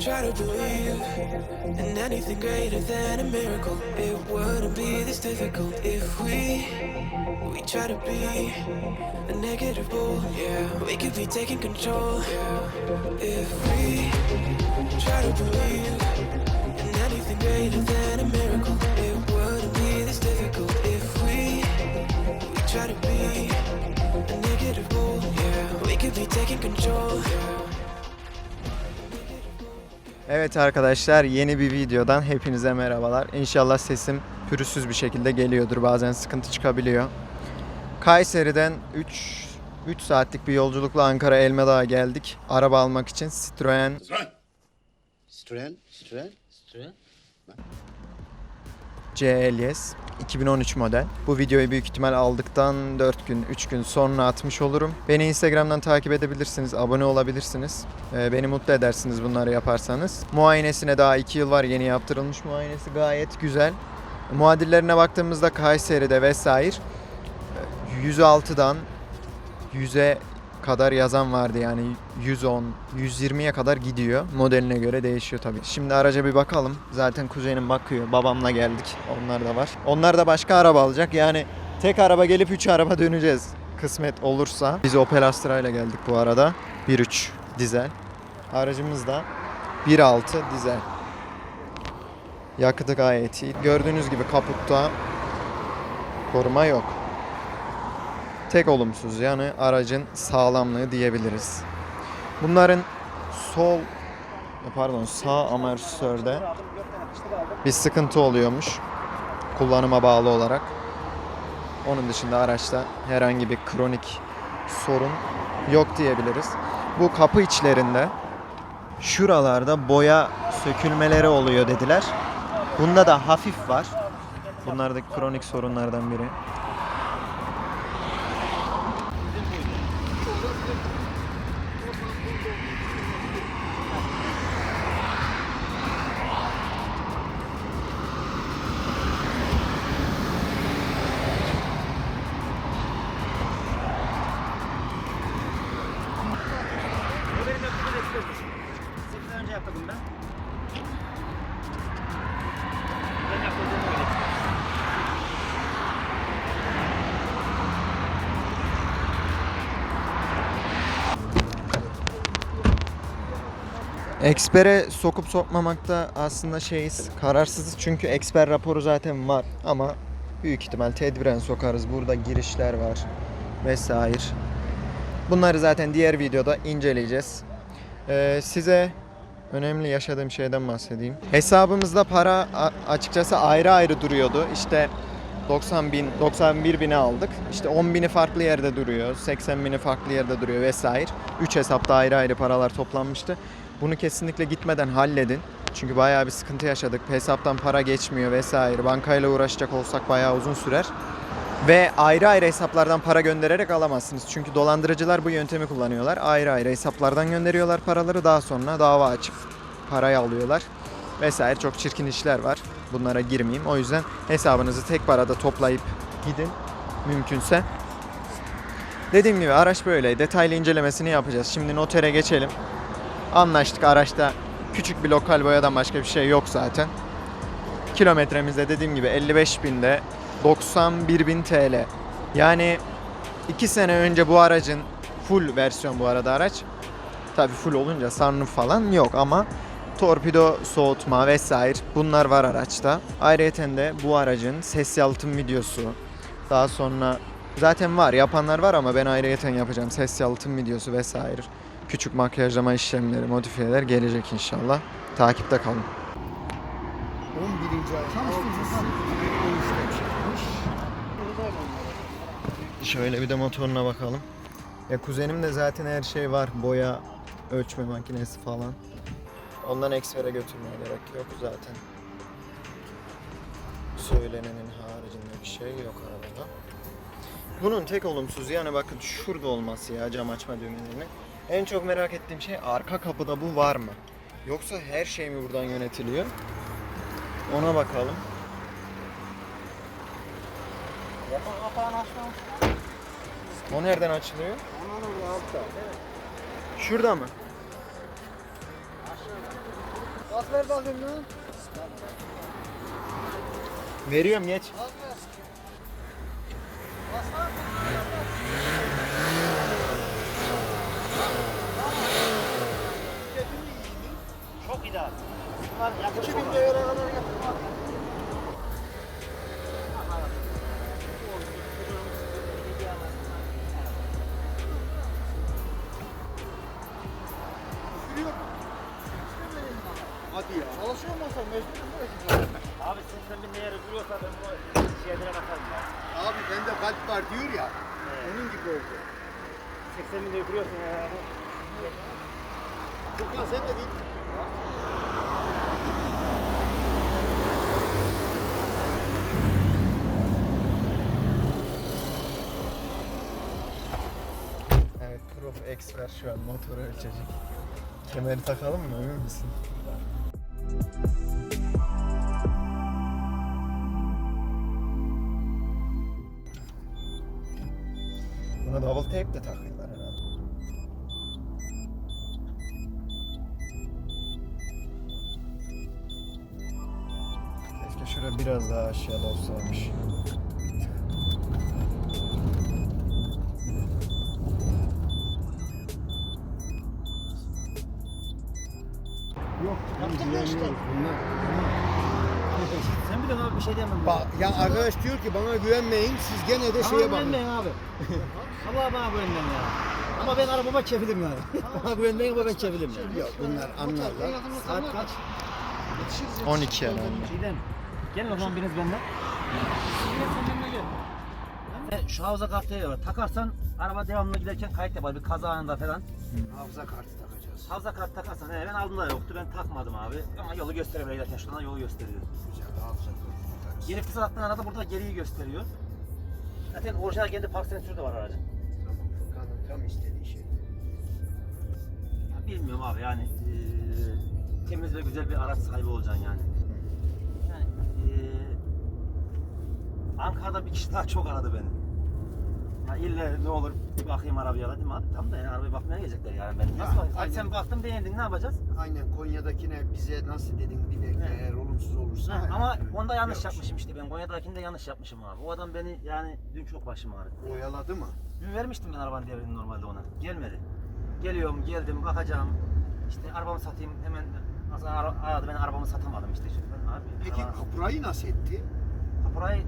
try to believe in anything greater than a miracle. It wouldn't be this difficult if we we try to be a negative bull. Yeah, we could be taking control. Yeah, if we try to believe in anything greater than a miracle. It wouldn't be this difficult if we we try to be a negative bull. Yeah, we could be taking control. Yeah. Evet arkadaşlar yeni bir videodan hepinize merhabalar. İnşallah sesim pürüzsüz bir şekilde geliyordur. Bazen sıkıntı çıkabiliyor. Kayseri'den 3 3 saatlik bir yolculukla Ankara Elmadağ'a geldik. Araba almak için Citroen Citroen, Citroen, Citroen. CLS 2013 model. Bu videoyu büyük ihtimal aldıktan 4 gün, 3 gün sonra atmış olurum. Beni Instagram'dan takip edebilirsiniz, abone olabilirsiniz. Ee, beni mutlu edersiniz bunları yaparsanız. Muayenesine daha 2 yıl var yeni yaptırılmış muayenesi gayet güzel. Muadillerine baktığımızda Kayseri'de vesaire e, 106'dan 100'e kadar yazan vardı yani 110, 120'ye kadar gidiyor. Modeline göre değişiyor tabii. Şimdi araca bir bakalım. Zaten kuzenim bakıyor. Babamla geldik. Onlar da var. Onlar da başka araba alacak. Yani tek araba gelip 3 araba döneceğiz. Kısmet olursa. Biz Opel Astra ile geldik bu arada. 1.3 dizel. Aracımız da 1.6 dizel. Yakıtı gayet iyi. Gördüğünüz gibi kaputta koruma yok. Tek olumsuz yanı aracın sağlamlığı diyebiliriz. Bunların sol pardon sağ amortisörde bir sıkıntı oluyormuş kullanıma bağlı olarak. Onun dışında araçta herhangi bir kronik sorun yok diyebiliriz. Bu kapı içlerinde şuralarda boya sökülmeleri oluyor dediler. Bunda da hafif var. Bunlar da kronik sorunlardan biri. Eksper'e sokup sokmamakta aslında şeyiz, kararsızız çünkü eksper raporu zaten var ama büyük ihtimal tedbiren sokarız. Burada girişler var vesaire. Bunları zaten diğer videoda inceleyeceğiz. Ee, size önemli yaşadığım şeyden bahsedeyim. Hesabımızda para açıkçası ayrı ayrı duruyordu. İşte 90 bin, 91 bini aldık. İşte 10 bini farklı yerde duruyor, 80 bini farklı yerde duruyor vesaire. 3 hesapta ayrı ayrı paralar toplanmıştı. Bunu kesinlikle gitmeden halledin. Çünkü bayağı bir sıkıntı yaşadık. Hesaptan para geçmiyor vesaire. Bankayla uğraşacak olsak bayağı uzun sürer. Ve ayrı ayrı hesaplardan para göndererek alamazsınız. Çünkü dolandırıcılar bu yöntemi kullanıyorlar. Ayrı ayrı hesaplardan gönderiyorlar paraları. Daha sonra dava açıp parayı alıyorlar. Vesaire çok çirkin işler var. Bunlara girmeyeyim. O yüzden hesabınızı tek parada toplayıp gidin mümkünse. Dediğim gibi araç böyle. Detaylı incelemesini yapacağız. Şimdi notere geçelim. Anlaştık araçta küçük bir lokal boyadan başka bir şey yok zaten. Kilometremizde dediğim gibi 55 binde 91 bin TL. Yani 2 sene önce bu aracın full versiyon bu arada araç. Tabi full olunca sunroof falan yok ama torpido soğutma vesaire bunlar var araçta. Ayrıca de bu aracın ses yalıtım videosu daha sonra zaten var yapanlar var ama ben ayrıyeten yapacağım ses yalıtım videosu vesaire. Küçük makyajlama işlemleri, modifiyeler gelecek inşallah. Takipte kalın. 11. ayın 6'sı 2013'te çıkmış. Şöyle bir de motoruna bakalım. Ya kuzenim de zaten her şey var. Boya, ölçme makinesi falan. Ondan ekspere götürmeye gerek yok zaten. Söylenenin haricinde bir şey yok arabada. Bunun tek olumsuz yanı bakın şurada olması ya cam açma düğmelerinin. En çok merak ettiğim şey arka kapıda bu var mı? Yoksa her şey mi buradan yönetiliyor? Ona bakalım. O nereden açılıyor? Şurada mı? Bas ver bakayım lan. Veriyorum geç. Bas ver. Bas lan. 2000 çok. değere kadar getirdim. Hadi ya. Çalışıyor mu sen? Mecburum bırakacağım. Abi sen bir değeri duruyorsa ben bu şeylere bakarım ya. Abi bende kalp var diyor ya. Onun gibi oldu. 80 bin lira duruyorsun ya. Furkan sen de değil. Evet Prof Expert şu an motoru ölçecek. Kemeri takalım mı emin misin? Buna double tape de takıyorlar daha aşağıda olsaymış. Yaptın mı işte? Sen biliyorsun abi bir şey diyemem. Bak ya arkadaş diyor ki bana güvenmeyin siz gene de şeye bakın. güvenmeyin abi. Allah bana güvenmeyin ya. Ama ben arabama kefilim yani. bana güvenmeyin ama ben kefilim yani. Yok bunlar anlarlar. Saat kaç? 12 herhalde. Çiğdem. Gelin o zaman biriniz benden. Şu havuza kartı var. Takarsan araba devamlı giderken kayıt yapar. Bir kaza anında falan. Hafıza kartı takacağız. Havza kart takarsan he, ben aldığımda yoktu. Ben takmadım abi. Ama yolu gösteriyor. Giderken şuradan yolu gösteriyor. Güzel hafıza kartı takarız. Geri fırsat attığın arada burada geriyi gösteriyor. Zaten orijinal kendi park sensörü de var aracın. Tamam Furkan'ın tam istediği şey. Ya bilmiyorum abi yani eee, temiz ve güzel bir araç sahibi olacaksın yani. Eee, Ankara'da bir kişi daha çok aradı beni. Ya illa ne olur bir bakayım arabaya dedim abi tamam da yani arabaya bakmaya gelecekler yani ben. Nasıl bakayım? Aynen. sen baktın beğendin ne yapacağız? Aynen Konya'dakine bize nasıl dedin bir de Evet. eğer olumsuz olursa. Ha, ama onda yanlış yapmışım işte ben Konya'dakinde yanlış yapmışım abi. O adam beni yani dün çok başım ağrıdı. Oyaladı mı? Dün vermiştim ben arabanın devrini normalde ona. Gelmedi. Geliyorum, geldim, bakacağım. İşte arabamı satayım hemen nasıl ara, aradı ben arabamı satamadım işte. Şimdi ben abi Peki araba- kapurayı nasıl etti? kapurayı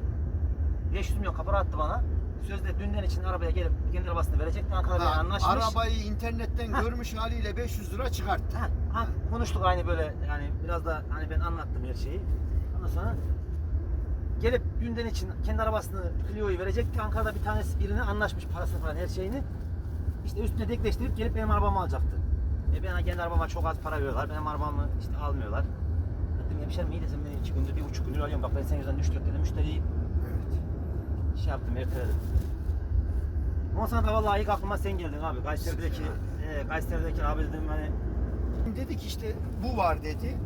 500 milyon kapura attı bana. Sözde dünden için arabaya gelip kendi arabasını verecekti. Ankara'da Ha, anlaşmış. arabayı internetten Ha. görmüş haliyle 500 lira çıkarttı. Ha, ha, konuştuk aynı böyle yani biraz da hani ben anlattım her şeyi. Ondan sonra gelip dünden için kendi arabasını Clio'yu verecekti. Ankara'da bir tanesi birini anlaşmış parasını falan her şeyini. İşte üstüne dekleştirip gelip benim arabamı alacaktı. E ben kendi arabama çok az para veriyorlar. Benim arabamı işte almıyorlar. Dedim hemşerim iyi desem beni iki gündür, bir buçuk gündür alıyorum. Bak ben senin yüzünden düştük dedim. Müşteriyi Evet. şey yaptım, erteledim. Ondan sonra da vallahi ilk aklıma sen geldin abi. Kayseri'deki, e, Kayseri'deki abi dedim hani Dedik işte bu var dedi.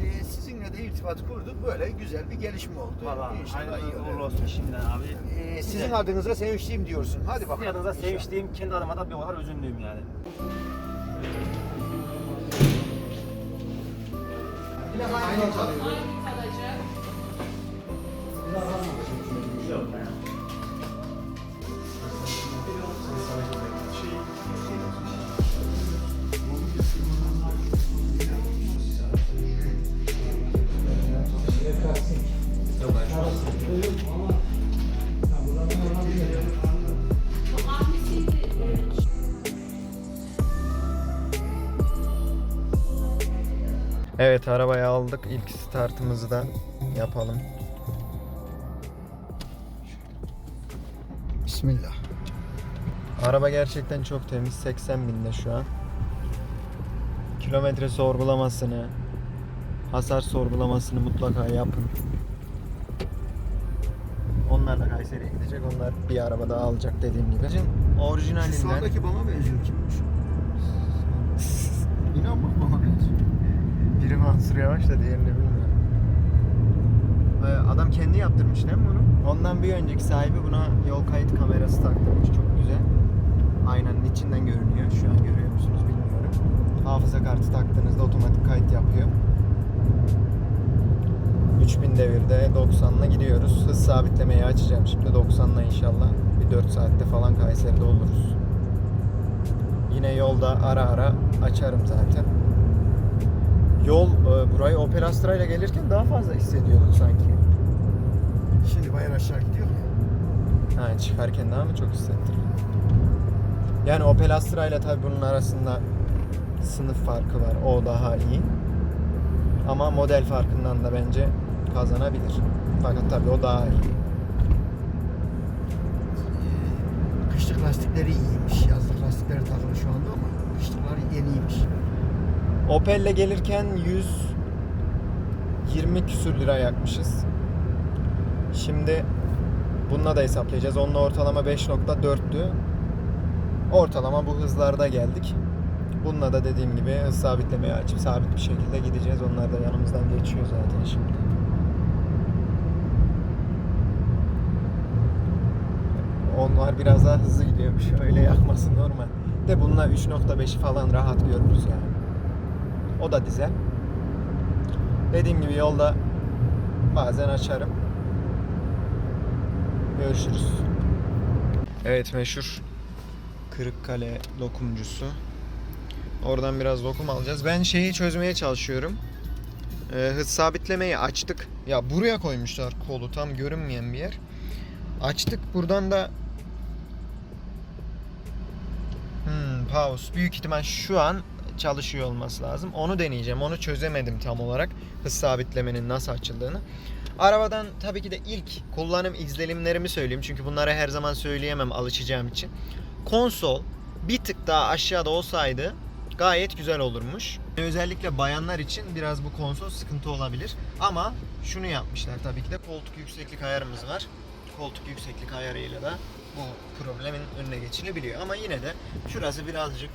evet. Ee, sizinle de irtibat kurduk. Böyle güzel bir gelişme oldu. İyi hayırlı uğurlu olsun şimdiden abi. Ee, sizin adınıza sevinçliyim diyorsun. Hadi bakalım. Sizin adınıza sevinçliyim, kendi adıma da bir kadar üzüldüğüm yani. 그냥 많이 넣어도 돼요. 많이 넣어도 돼요. Evet arabayı aldık. İlk startımızı da yapalım. Bismillah. Araba gerçekten çok temiz. 80 binde şu an. Kilometre sorgulamasını, hasar sorgulamasını mutlaka yapın. Onlar da Kayseri'ye gidecek. Onlar bir araba daha alacak dediğim gibi. Şu Orijinalinden. sağdaki bana benziyor kimmiş? İnan bak bana. Biri Mansur Yavaş da diğerini bilmiyorum. Ee, Adam kendi yaptırmış değil mi bunu? Ondan bir önceki sahibi buna yol kayıt kamerası taktırmış. Çok güzel. Aynanın içinden görünüyor. Şu an görüyor musunuz bilmiyorum. Hafıza kartı taktığınızda otomatik kayıt yapıyor. 3000 devirde 90'la gidiyoruz. Hız sabitlemeyi açacağım şimdi 90'la inşallah. Bir 4 saatte falan Kayseri'de oluruz. Yine yolda ara ara açarım zaten. Yol e, burayı Opel Astra ile gelirken daha fazla hissediyorduk sanki. Şimdi bayağı aşağı gidiyor. Ha, çıkarken daha mı çok hissettirir? Yani Opel Astra ile tabii bunun arasında sınıf farkı var. O daha iyi. Ama model farkından da bence kazanabilir. Fakat tabii o daha iyi. Kışlık lastikleri iyiymiş. Yazlık lastikleri takılı şu anda ama kışlıklar yeniymiş. Opel'le gelirken 120 küsür lira yakmışız. Şimdi bununla da hesaplayacağız. Onunla ortalama 5.4'tü. Ortalama bu hızlarda geldik. Bununla da dediğim gibi hız sabitlemeyi açıp sabit bir şekilde gideceğiz. Onlar da yanımızdan geçiyor zaten şimdi. Onlar biraz daha hızlı gidiyormuş. Öyle yakması normal. De bununla 3.5'i falan rahat görürüz yani. O da dizel. Dediğim gibi yolda bazen açarım. Görüşürüz. Evet meşhur Kırıkkale lokumcusu. Oradan biraz lokum alacağız. Ben şeyi çözmeye çalışıyorum. Ee, hız sabitlemeyi açtık. Ya buraya koymuşlar kolu tam görünmeyen bir yer. Açtık. Buradan da Hmm, pause. Büyük ihtimal şu an çalışıyor olması lazım. Onu deneyeceğim. Onu çözemedim tam olarak. Hız sabitlemenin nasıl açıldığını. Arabadan tabii ki de ilk kullanım izlenimlerimi söyleyeyim. Çünkü bunları her zaman söyleyemem alışacağım için. Konsol bir tık daha aşağıda olsaydı gayet güzel olurmuş. Özellikle bayanlar için biraz bu konsol sıkıntı olabilir. Ama şunu yapmışlar tabii ki de koltuk yükseklik ayarımız var. Koltuk yükseklik ayarıyla da bu problemin önüne geçilebiliyor. Ama yine de şurası birazcık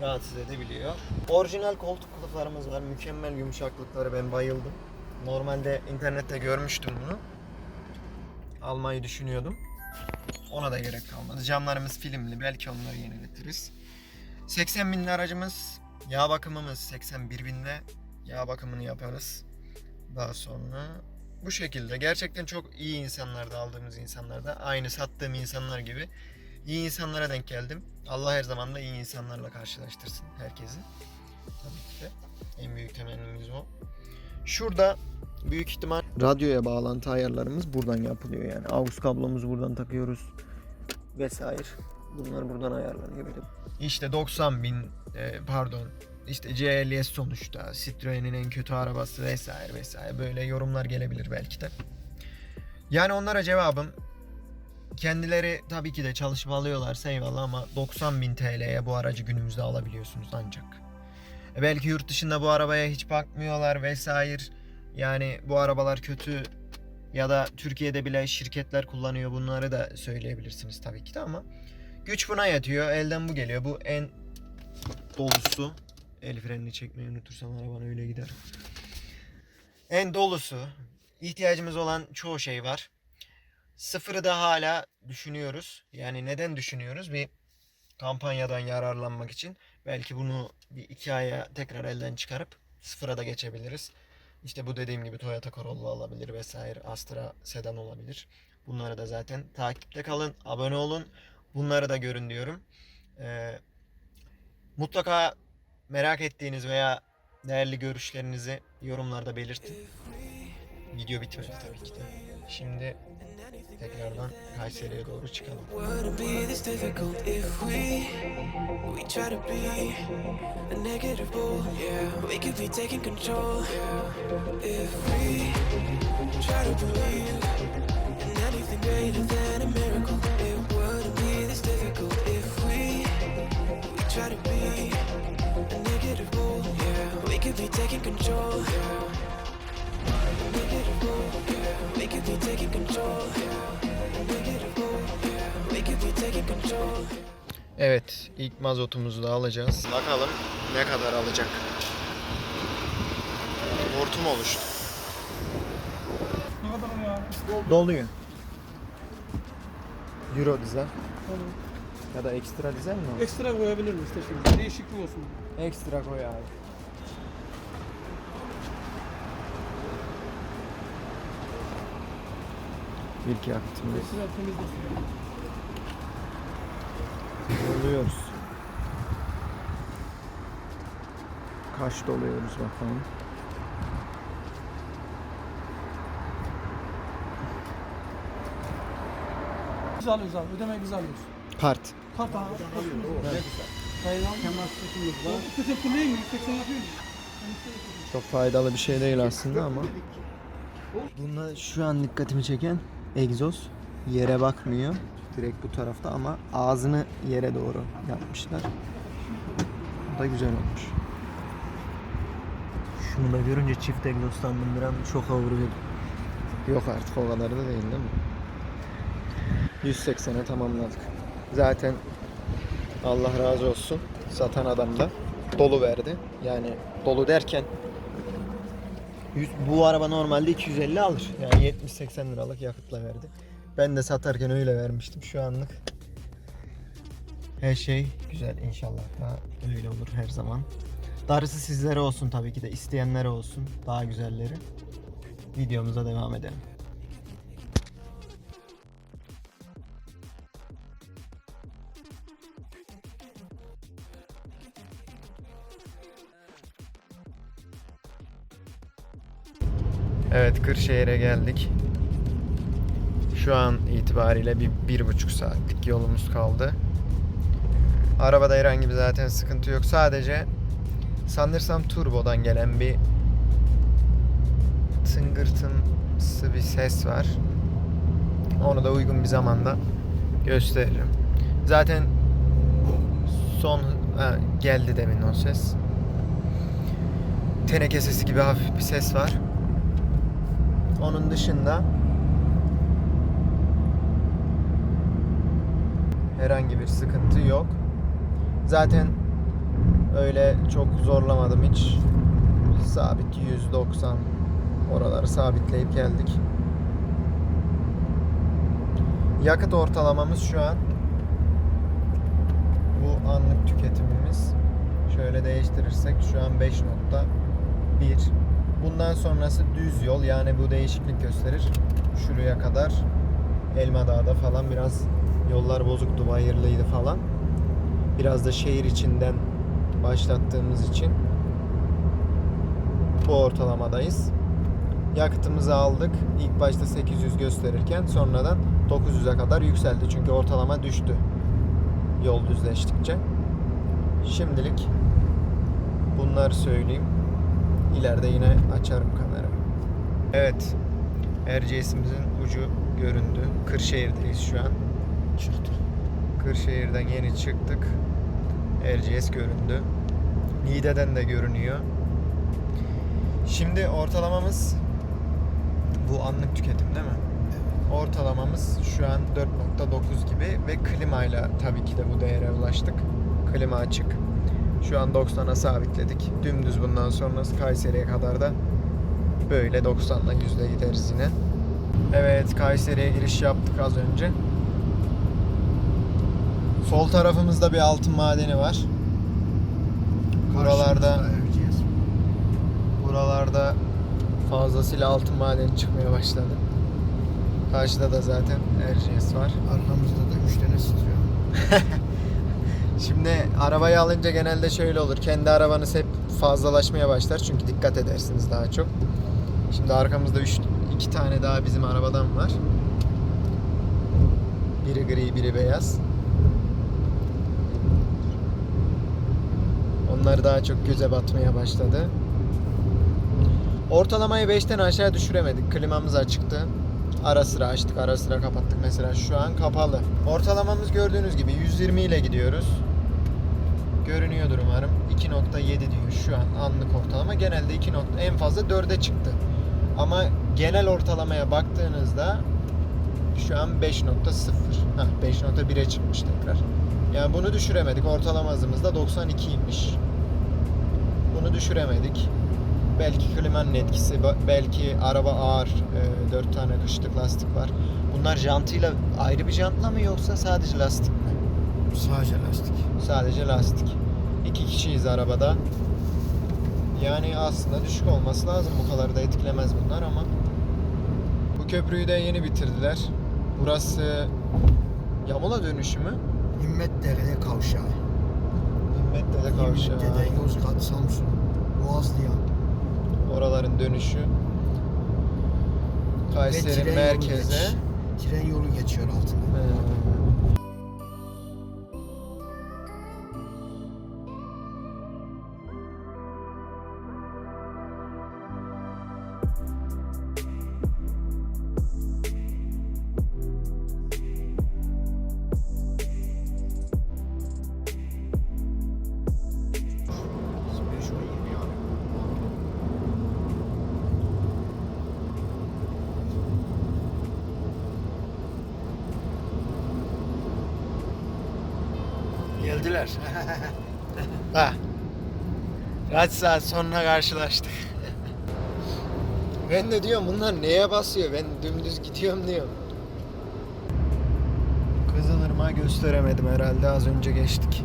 rahatsız edebiliyor. Orijinal koltuk kılıflarımız var. Mükemmel yumuşaklıkları ben bayıldım. Normalde internette görmüştüm bunu. Almayı düşünüyordum. Ona da gerek kalmadı. Camlarımız filmli. Belki onları yeniletiriz. 80 binli aracımız. Yağ bakımımız 81 binde. Yağ bakımını yaparız. Daha sonra bu şekilde. Gerçekten çok iyi insanlarda aldığımız insanlarda. Aynı sattığım insanlar gibi. İyi insanlara denk geldim. Allah her zaman da iyi insanlarla karşılaştırsın herkesi. Tabii ki de. En büyük temennimiz o. Şurada büyük ihtimal radyoya bağlantı ayarlarımız buradan yapılıyor yani. AUX kablomuzu buradan takıyoruz vesaire. Bunlar buradan ayarlanıyor bir de. İşte 90 bin e, pardon işte CLS sonuçta Citroen'in en kötü arabası vesaire vesaire böyle yorumlar gelebilir belki de. Yani onlara cevabım kendileri tabii ki de çalışıp alıyorlarsa eyvallah ama 90 bin TL'ye bu aracı günümüzde alabiliyorsunuz ancak. E belki yurt dışında bu arabaya hiç bakmıyorlar vesaire. Yani bu arabalar kötü ya da Türkiye'de bile şirketler kullanıyor bunları da söyleyebilirsiniz tabii ki de ama güç buna yatıyor. Elden bu geliyor. Bu en dolusu. El frenini çekmeyi unutursam araban öyle gider. En dolusu. ihtiyacımız olan çoğu şey var. Sıfırı da hala düşünüyoruz. Yani neden düşünüyoruz? Bir kampanyadan yararlanmak için. Belki bunu bir iki aya tekrar elden çıkarıp sıfıra da geçebiliriz. İşte bu dediğim gibi Toyota Corolla olabilir vesaire. Astra sedan olabilir. Bunları da zaten takipte kalın. Abone olun. Bunları da görün diyorum. Ee, mutlaka merak ettiğiniz veya değerli görüşlerinizi yorumlarda belirtin. Video bitmedi tabii ki de. Şimdi tekrardan Kayseri'ye doğru çıkalım. Wouldn't be this difficult if we we try to be a negative bull. Yeah, we could be taking control. Yeah, it be taking control. Be taking control. Evet, ilk mazotumuzu da alacağız. Bakalım ne kadar alacak. Hortum oluştu. Ne kadar o ya? Doluyor. Euro dizel. Ya da ekstra dizel mi? Ekstra koyabilir mi isterseniz? Değişiklik olsun. Ekstra koy abi. İlk temizlesin. Doluyoruz. Kaç doluyoruz bakalım. Biz alıyoruz abi. Ödemeyi biz alıyoruz. Kart. Kart abi. Sayın abi. Temas sütümüz var. 180 değil mi? 180 yapıyor mu? Çok faydalı bir şey değil aslında ama. Bunda şu an dikkatimi çeken egzoz yere bakmıyor. Direkt bu tarafta ama ağzını yere doğru yapmışlar. Bu da güzel olmuş. Şunu da görünce çift egzoz sandım bir an çok vuruyordu. Yok artık o kadar da değil değil mi? 180'e tamamladık. Zaten Allah razı olsun satan adam da dolu verdi. Yani dolu derken 100 bu araba normalde 250 alır. Yani 70-80 liralık yakıtla verdi. Ben de satarken öyle vermiştim. Şu anlık her şey güzel inşallah. Daha öyle olur her zaman. Darısı sizlere olsun tabii ki de. isteyenlere olsun. Daha güzelleri. Videomuza devam edelim. Evet Kırşehir'e geldik. Şu an itibariyle bir, bir buçuk saatlik yolumuz kaldı. Arabada herhangi bir zaten sıkıntı yok. Sadece sanırsam turbodan gelen bir tıngırtımsı bir ses var. Onu da uygun bir zamanda gösteririm. Zaten son ha, geldi demin o ses. Teneke sesi gibi hafif bir ses var. Onun dışında herhangi bir sıkıntı yok. Zaten öyle çok zorlamadım hiç. Sabit 190 oraları sabitleyip geldik. Yakıt ortalamamız şu an bu anlık tüketimimiz şöyle değiştirirsek şu an 5.1 Bundan sonrası düz yol yani bu değişiklik gösterir. Şuraya kadar Elmadağ'da falan biraz yollar bozuktu, bayırlıydı falan. Biraz da şehir içinden başlattığımız için bu ortalamadayız. Yakıtımızı aldık. İlk başta 800 gösterirken sonradan 900'e kadar yükseldi. Çünkü ortalama düştü yol düzleştikçe. Şimdilik bunları söyleyeyim. İleride yine açarım kamerayı. Evet. Erciyes'imizin ucu göründü. Kırşehir'deyiz şu an. Kırşehir'den yeni çıktık. Erciyes göründü. Niğde'den de görünüyor. Şimdi ortalamamız bu anlık tüketim değil mi? Ortalamamız şu an 4.9 gibi ve klimayla tabii ki de bu değere ulaştık. Klima açık. Şu an 90'a sabitledik. Dümdüz bundan sonrası Kayseri'ye kadar da böyle 90'la yüzde gideriz yine. Evet Kayseri'ye giriş yaptık az önce. Sol tarafımızda bir altın madeni var. Buralarda buralarda fazlasıyla altın madeni çıkmaya başladı. Karşıda da zaten Erciyes var. Arkamızda da 3 tane sürüyor. Şimdi arabayı alınca genelde şöyle olur. Kendi arabanız hep fazlalaşmaya başlar. Çünkü dikkat edersiniz daha çok. Şimdi arkamızda üç, iki tane daha bizim arabadan var. Biri gri, biri beyaz. Onlar daha çok göze batmaya başladı. Ortalamayı 5'ten aşağı düşüremedik. Klimamız açıktı. Ara sıra açtık, ara sıra kapattık. Mesela şu an kapalı. Ortalamamız gördüğünüz gibi 120 ile gidiyoruz. Görünüyordur umarım. 2.7 diyor şu an anlık ortalama. Genelde 2. nokta- en fazla 4'e çıktı. Ama genel ortalamaya baktığınızda şu an 5.0. Hah 5.1'e çıkmış tekrar. Yani bunu düşüremedik. Ortalama hızımız da 92'ymiş. Bunu düşüremedik. Belki klimanın etkisi, belki araba ağır, 4 tane kışlık lastik var. Bunlar jantıyla ayrı bir jantla mı yoksa sadece lastik mi? Sadece lastik. Sadece lastik. İki kişiyiz arabada. Yani aslında düşük olması lazım. Bu kadar da etkilemez bunlar ama bu köprüyü de yeni bitirdiler. Burası Yamola dönüşü mü? Himmetdere kavşağı. Himmetdere kavşağı. Himmetdere Yozgat, Samsun, Boğazlayan. Oraların dönüşü. Kayseri merkeze. Tren yolu geçiyor altında. Ee, Geldiler. Ha. Kaç saat sonra karşılaştık. ben de diyorum bunlar neye basıyor? Ben dümdüz gidiyorum diyorum. Kızılırmağı gösteremedim herhalde az önce geçtik.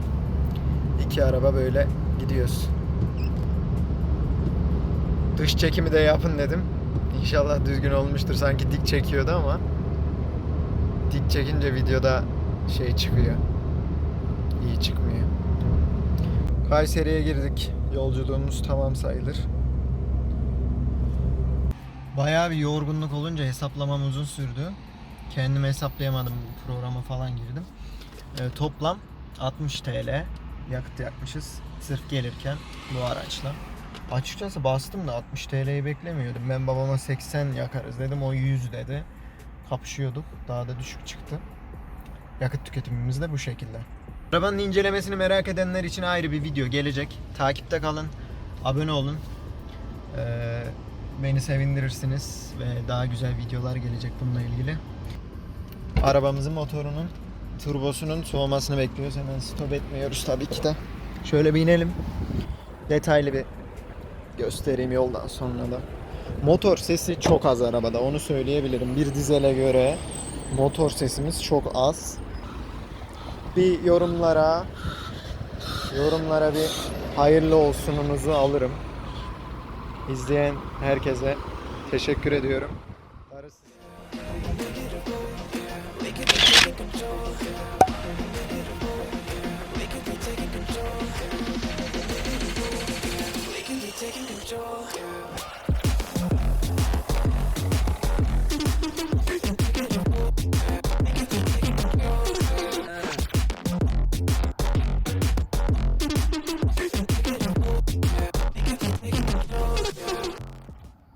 İki araba böyle gidiyoruz. Dış çekimi de yapın dedim. İnşallah düzgün olmuştur. Sanki dik çekiyordu ama dik çekince videoda şey çıkıyor. İyi çıkmıyor. Kayseri'ye girdik. Yolculuğumuz tamam sayılır. Bayağı bir yorgunluk olunca hesaplamam uzun sürdü. Kendimi hesaplayamadım. Programa falan girdim. Ee, toplam 60 TL yakıt yakmışız. Sırf gelirken bu araçla. Açıkçası bastım da 60 TL'yi beklemiyordum. Ben babama 80 yakarız dedim. O 100 dedi. Kapışıyorduk. Daha da düşük çıktı. Yakıt tüketimimiz de bu şekilde. Arabanın incelemesini merak edenler için ayrı bir video gelecek. Takipte kalın. Abone olun. Ee, beni sevindirirsiniz ve daha güzel videolar gelecek bununla ilgili. Arabamızın motorunun turbosunun soğumasını bekliyoruz. Hemen stop etmiyoruz tabii ki de. Şöyle bir inelim. Detaylı bir göstereyim yoldan sonra da. Motor sesi çok az arabada onu söyleyebilirim. Bir dizele göre motor sesimiz çok az bir yorumlara yorumlara bir hayırlı olsununuzu alırım. İzleyen herkese teşekkür ediyorum. Taking control.